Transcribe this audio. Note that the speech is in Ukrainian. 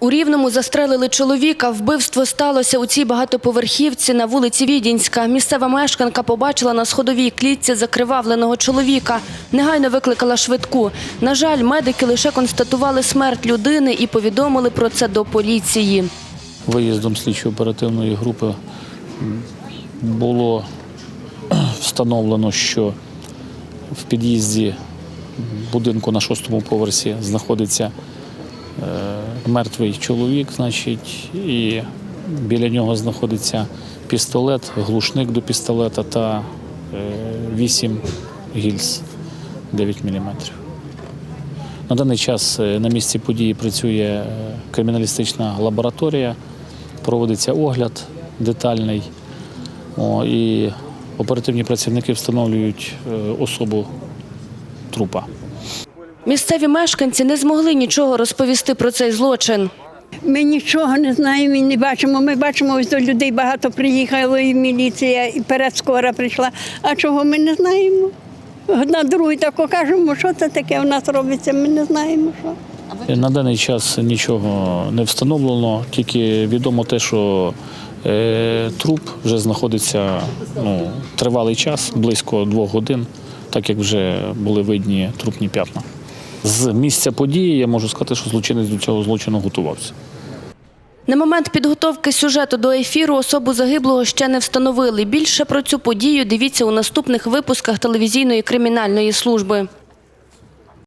У Рівному застрелили чоловіка. Вбивство сталося у цій багатоповерхівці на вулиці Відінська. Місцева мешканка побачила на сходовій клітці закривавленого чоловіка. Негайно викликала швидку. На жаль, медики лише констатували смерть людини і повідомили про це до поліції. Виїздом слідчо-оперативної групи було встановлено, що в під'їзді будинку на шостому поверсі знаходиться е, мертвий чоловік, значить, і біля нього знаходиться пістолет, глушник до пістолета та е, 8 гільз 9 мм. На даний час е, на місці події працює е, криміналістична лабораторія, проводиться огляд детальний. О, і оперативні працівники встановлюють особу трупа. Місцеві мешканці не змогли нічого розповісти про цей злочин. Ми нічого не знаємо і не бачимо. Ми бачимо, ось до людей багато приїхало, і міліція, і передскора прийшла. А чого ми не знаємо? Одна другу тако кажемо, що це таке у нас робиться, ми не знаємо, що. На даний час нічого не встановлено, тільки відомо те, що е, труп вже знаходиться ну, тривалий час, близько двох годин, так як вже були видні трупні п'ятна. З місця події я можу сказати, що злочинець до цього злочину готувався. На момент підготовки сюжету до ефіру особу загиблого ще не встановили. Більше про цю подію дивіться у наступних випусках телевізійної кримінальної служби.